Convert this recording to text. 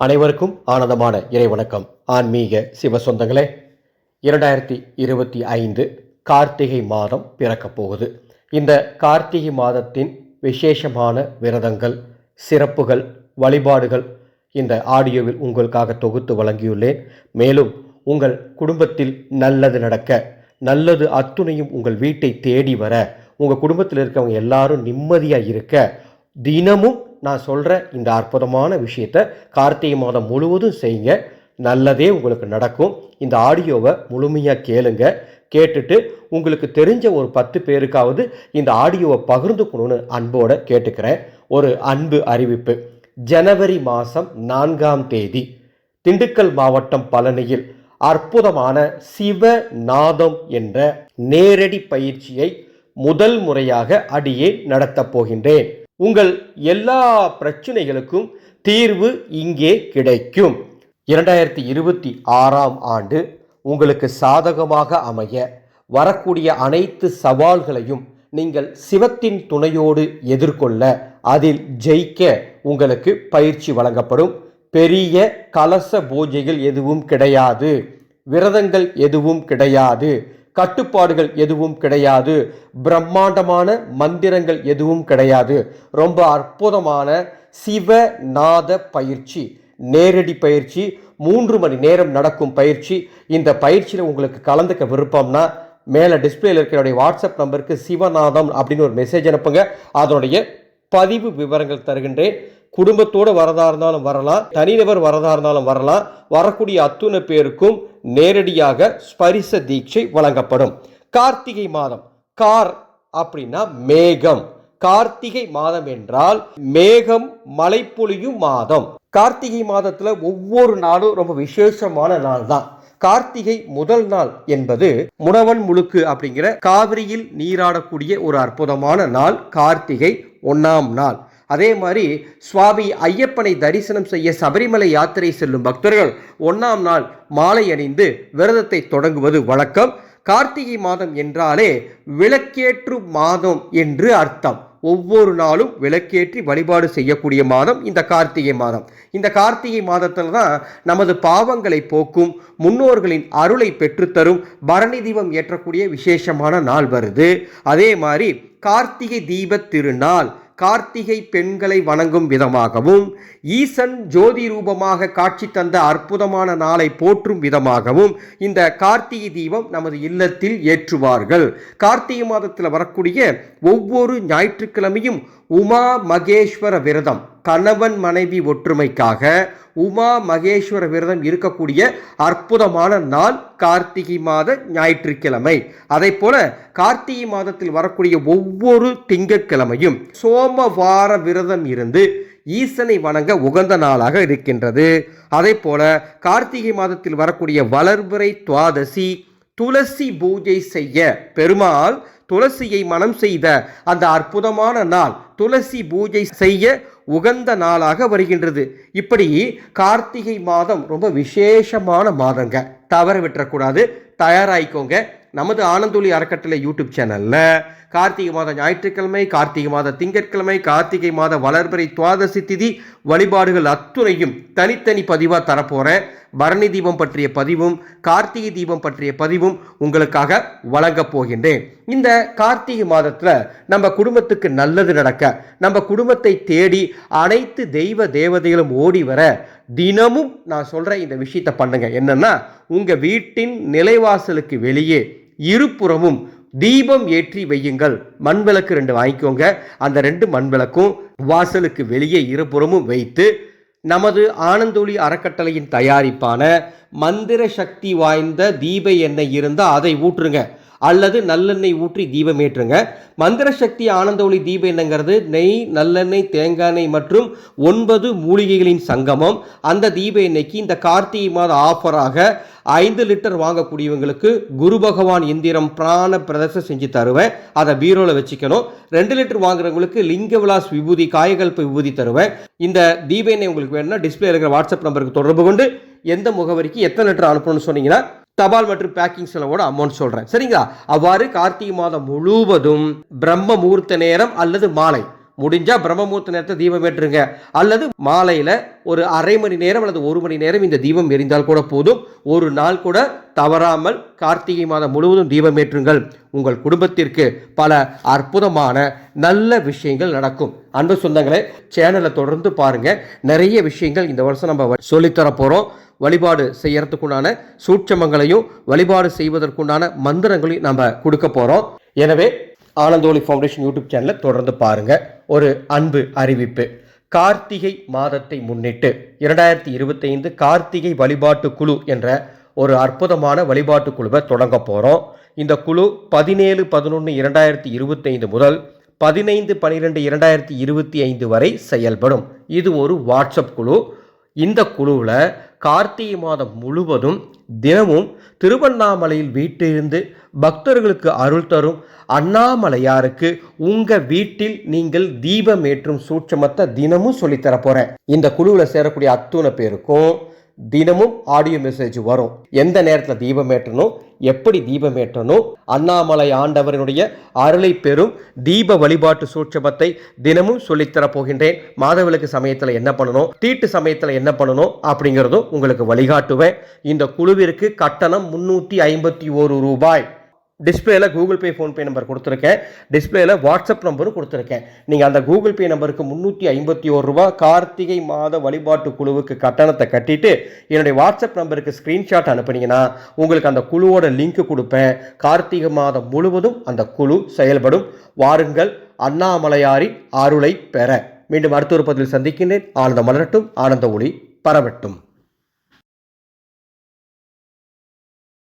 அனைவருக்கும் ஆனந்தமான இறை வணக்கம் ஆன்மீக சிவ சொந்தங்களே இரண்டாயிரத்தி இருபத்தி ஐந்து கார்த்திகை மாதம் பிறக்கப் போகுது. இந்த கார்த்திகை மாதத்தின் விசேஷமான விரதங்கள் சிறப்புகள் வழிபாடுகள் இந்த ஆடியோவில் உங்களுக்காக தொகுத்து வழங்கியுள்ளேன். மேலும் உங்கள் குடும்பத்தில் நல்லது நடக்க நல்லது அத்துணையும் உங்கள் வீட்டை தேடி வர உங்கள் குடும்பத்தில் இருக்கவங்க எல்லாரும் நிம்மதியாக இருக்க தினமும் நான் சொல்கிற இந்த அற்புதமான விஷயத்தை கார்த்திகை மாதம் முழுவதும் செய்யுங்க. நல்லதே உங்களுக்கு நடக்கும். இந்த ஆடியோவை முழுமையாக கேளுங்க. கேட்டுட்டு உங்களுக்கு தெரிஞ்ச ஒரு பத்து பேருக்காவது இந்த ஆடியோவை பகிர்ந்துக்கணும்னு அன்போடு கேட்டுக்கிறேன். ஒரு அன்பு அறிவிப்பு. ஜனவரி மாதம் நான்காம் தேதி திண்டுக்கல் மாவட்டம் பழனியில் அற்புதமான சிவநாதம் என்ற நேரடி பயிற்சியை முதல் முறையாக அடியே நடத்தப் போகின்றேன். உங்கள் எல்லா பிரச்சனைகளுக்கும் தீர்வு இங்கே கிடைக்கும். இரண்டாயிரத்தி இருபத்தி ஆறாம் ஆண்டு உங்களுக்கு சாதகமாக அமைய வரக்கூடிய அனைத்து சவால்களையும் நீங்கள் சிவத்தின் துணையோடு எதிர்கொள்ள அதில் ஜெயிக்க உங்களுக்கு பயிற்சி வழங்கப்படும். பெரிய கலச பூஜைகள் எதுவும் கிடையாது. விரதங்கள் எதுவும் கிடையாது. கட்டுப்பாடுகள் எதுவும் கிடையாது. பிரம்மாண்டமான மந்திரங்கள் எதுவும் கிடையாது. ரொம்ப அற்புதமான சிவநாத பயிற்சி நேரடி பயிற்சி மூன்று மணி நேரம் நடக்கும் பயிற்சி. இந்த பயிற்சியில் உங்களுக்கு கலந்துக்க விருப்பம்னா மேலே டிஸ்பிளேல இருக்கிறனுடைய வாட்ஸ்அப் நம்பருக்கு சிவநாதம் அப்படின்னு ஒரு மெசேஜ் அனுப்புங்க. அதனுடைய பதிவு விவரங்கள் தருகின்றேன். குடும்பத்தோடு வரதா இருந்தாலும் வரலாம் தனிநபர் வரதா இருந்தாலும் வரலாம். வரக்கூடிய அத்துணை பேருக்கும் நேரடியாக ஸ்பரிச தீட்சை வழங்கப்படும். கார்த்திகை மாதம். கார் அப்படின்னா மேகம். கார்த்திகை மாதம் என்றால் மேகம் மழை பொழியும் மாதம். கார்த்திகை மாதத்துல ஒவ்வொரு நாளும் ரொம்ப விசேஷமான நாள் தான். கார்த்திகை முதல் நாள் என்பது முனவன் முழுக்கு அப்படிங்கிற காவிரியில் நீராடக்கூடிய ஒரு அற்புதமான நாள் கார்த்திகை ஒன்னாம் நாள். அதே மாதிரி சுவாமி ஐயப்பனை தரிசனம் செய்ய சபரிமலை யாத்திரை செல்லும் பக்தர்கள் ஒன்றாம் நாள் மாலை அணிந்து விரதத்தை தொடங்குவது வழக்கம். கார்த்திகை மாதம் என்றாலே விளக்கேற்று மாதம் என்று அர்த்தம். ஒவ்வொரு நாளும் விளக்கேற்றி வழிபாடு செய்யக்கூடிய மாதம் இந்த கார்த்திகை மாதம். இந்த கார்த்திகை மாதத்தில் தான் நமது பாவங்களை போக்கும் முன்னோர்களின் அருளை பெற்றுத்தரும் பரணி தீபம் ஏற்றக்கூடிய விசேஷமான நாள் வருது. அதே மாதிரி கார்த்திகை தீப திருநாள் கார்த்திகை பெண்களை வணங்கும் விதமாகவும் ஈசன் ஜோதி ரூபமாக காட்சி தந்த அற்புதமான நாளை போற்றும் விதமாகவும் இந்த கார்த்திகை தீபம் நமது இல்லத்தில் ஏற்றுவார்கள். கார்த்திகை மாதத்தில் வரக்கூடிய ஒவ்வொரு ஞாயிற்றுக்கிழமையும் உமா மகேஸ்வர விரதம் கணவன் மனைவி ஒற்றுமைக்காக உமா மகேஸ்வர விரதம் இருக்கக்கூடிய அற்புதமான நாள் கார்த்திகை மாத ஞாயிற்றுக்கிழமை. அதை போல கார்த்திகை மாதத்தில் வரக்கூடிய ஒவ்வொரு திங்கட்கிழமையும் சோமவார விரதம் இருந்து ஈசனை வணங்க உகந்த நாளாக இருக்கின்றது. அதே போல கார்த்திகை மாதத்தில் வரக்கூடிய வளர்பிறை துவாதசி துளசி பூஜை செய்ய பெருமாள் துளசியை மனம் செய்த அந்த அற்புதமான நாள் துளசி பூஜை செய்ய உகந்த நாளாக வருகின்றது. இப்படி கார்த்திகை மாதம் ரொம்ப விசேஷமான மாதங்க. தவற விட்டுறக்கூடாது. தயாராகிக்கோங்க. நமது ஆனந்தொலி அறக்கட்டளை யூடியூப் சேனலில் கார்த்திகை மாத ஞாயிற்றுக்கிழமை கார்த்திகை மாத திங்கட்கிழமை கார்த்திகை மாத வளர்பிறை துவாதசி திதி வழிபாடுகள் அத்துணையும் தனித்தனி பதிவாக தரப்போகிறேன் பரணி தீபம் பற்றிய பதிவும் கார்த்திகை தீபம் பற்றிய பதிவும் உங்களுக்காக வழங்கப் போகின்றேன். இந்த கார்த்திகை மாதத்தில் நம்ம குடும்பத்துக்கு நல்லது நடக்க நம்ம குடும்பத்தை தேடி அனைத்து தெய்வ தேவதைகளும் ஓடி வர தினமும் நான் சொல்கிற இந்த விஷயத்தை பண்ணுங்க. என்னன்னா உங்கள் வீட்டின் நிலைவாசலுக்கு வெளியே இருபுறமும் தீபம் ஏற்றி வையுங்கள். மண் விளக்கு ரெண்டு வாங்கிக்கோங்க. அந்த ரெண்டு மண் விளக்கும் வாசலுக்கு வெளியே இருபுறமும் வைத்து நமது ஆனந்தொளி அறக்கட்டளையின் தயாரிப்பான மந்திர சக்தி வாய்ந்த தீப எண்ணெய் இருந்தால் அதை ஊற்றுங்க. அல்லது நல்லெண்ணெய் ஊற்றி தீபம் ஏற்றுங்க. மந்திர சக்தி ஆனந்த ஒளி தீபம் என்னங்கிறது நெய் நல்லெண்ணெய் தேங்காய் எண்ணெய் மற்றும் ஒன்பது மூலிகைகளின் சங்கமம். அந்த தீப எண்ணெய்க்கு இந்த கார்த்திகை மாத ஆஃபராக ஐந்து லிட்டர் வாங்கக்கூடியவங்களுக்கு குரு பகவான் எந்திரம் பிராண பிரதர்சம் செஞ்சு தருவேன். அதை பீரோவில் வச்சுக்கணும். ரெண்டு லிட்டர் வாங்குறவங்களுக்கு லிங்க விலாஸ் விபூதி காயகல்ப விபூதி தருவேன். இந்த தீப எண்ணெய் உங்களுக்கு வேணும்னா டிஸ்பிளே இருக்கிற வாட்ஸ்அப் நம்பருக்கு தொடர்பு கொண்டு எந்த முகவரிக்கு எத்தனை லிட்டர் அனுப்பணும்னு சொன்னீங்கன்னா தபால் மற்றும் பேக்கிங் செலவோட அமௌண்ட் சொல்கிறேன் சரிங்களா? அவ்வாறு கார்த்திகை மாதம் முழுவதும் பிரம்ம முகூர்த்த நேரம் அல்லது மாலை. முடிஞ்சால் பிரம்மமுகூர்த்த நேரத்தை தீபம் ஏற்றுங்க. அல்லது மாலையில் ஒரு அரை மணி நேரம் அல்லது ஒரு மணி நேரம் இந்த தீபம் எரிந்தால் கூட போதும். ஒரு நாள் கூட தவறாமல் கார்த்திகை மாதம் முழுவதும் தீபம் ஏற்றுங்கள். உங்கள் குடும்பத்திற்கு பல அற்புதமான நல்ல விஷயங்கள் நடக்கும். அன்பு சொந்தங்களே சேனலை தொடர்ந்து பாருங்கள் நிறைய விஷயங்கள் இந்த வருஷம் நம்ம சொல்லித்தர போகிறோம் வழிபாடு செய்யறதுக்குண்டான சூட்சமங்களையும் வழிபாடு செய்வதற்குண்டான மந்திரங்களையும் நம்ம கொடுக்க போகிறோம் எனவே ஆனந்தோலி ஃபவுண்டேஷன் யூடியூப் சேனலை தொடர்ந்து பாருங்கள் ஒரு அன்பு அறிவிப்பு. கார்த்திகை மாதத்தை முன்னிட்டு இரண்டாயிரத்தி இருபத்தைந்து கார்த்திகை வழிபாட்டு குழு என்ற ஒரு அற்புதமான வழிபாட்டு குழுவை தொடங்க போகிறோம் இந்த குழு பதினேழு பதினொன்று இரண்டாயிரத்தி இருபத்தைந்து முதல் பதினைந்து பனிரெண்டு இரண்டாயிரத்தி இருபத்தி ஐந்து வரை செயல்படும். இது ஒரு வாட்ஸ்அப் குழு. இந்த குழுவில் கார்த்திகை மாதம் முழுவதும் தினமும் திருவண்ணாமலையில் வீட்டிலிருந்து பக்தர்களுக்கு அருள் தரும் அண்ணாமலையாருக்கு உங்க வீட்டில் நீங்கள் தீபம் ஏற்றும் சூட்சமத்தை தினமும் சொல்லித்தர போறேன். இந்த குழுவில் சேரக்கூடிய அத்துணை பேருக்கும் தினமும் ஆடியோ மெசேஜ் வரும். எந்த நேரத்தில் தீபம் ஏற்றணும் எப்படி தீபம் ஏற்றணும் அண்ணாமலை ஆண்டவரனுடைய அருளை பெறும் தீப வழிபாட்டு சூட்சமத்தை தினமும் சொல்லித்தர போகின்றேன். மாதவிளக்கு சமயத்தில் என்ன பண்ணணும் தீட்டு சமயத்தில் என்ன பண்ணணும் அப்படிங்கிறதும் உங்களுக்கு வழிகாட்டுவேன். இந்த குழுவிற்கு கட்டணம் முன்னூற்றி ஐம்பத்தி ஒரு ரூபாய். டிஸ்பிளேயில் கூகுள் பே ஃபோன்பே நம்பர் கொடுத்துருக்கேன். டிஸ்பிளேயில் வாட்ஸ்அப் நம்பரும் கொடுத்துருக்கேன். நீங்கள் அந்த கூகுள் பே நம்பருக்கு முந்நூற்றி ஐம்பத்தி ஒரு ரூபா கார்த்திகை மாத வழிபாட்டு குழுவுக்கு கட்டணத்தை கட்டிட்டு என்னுடைய வாட்ஸ்அப் நம்பருக்கு ஸ்க்ரீன்ஷாட் அனுப்புனீங்கன்னா உங்களுக்கு அந்த குழுவோட லிங்க் கொடுப்பேன். கார்த்திகை மாதம் முழுவதும் அந்த குழு செயல்படும். வாருங்கள் அண்ணாமலையாரின் அருளை பெற. மீண்டும் அடுத்த ஒரு பதில் சந்திக்கின்றேன். ஆனந்த மலரட்டும் ஆனந்த ஒளி பரவட்டும்.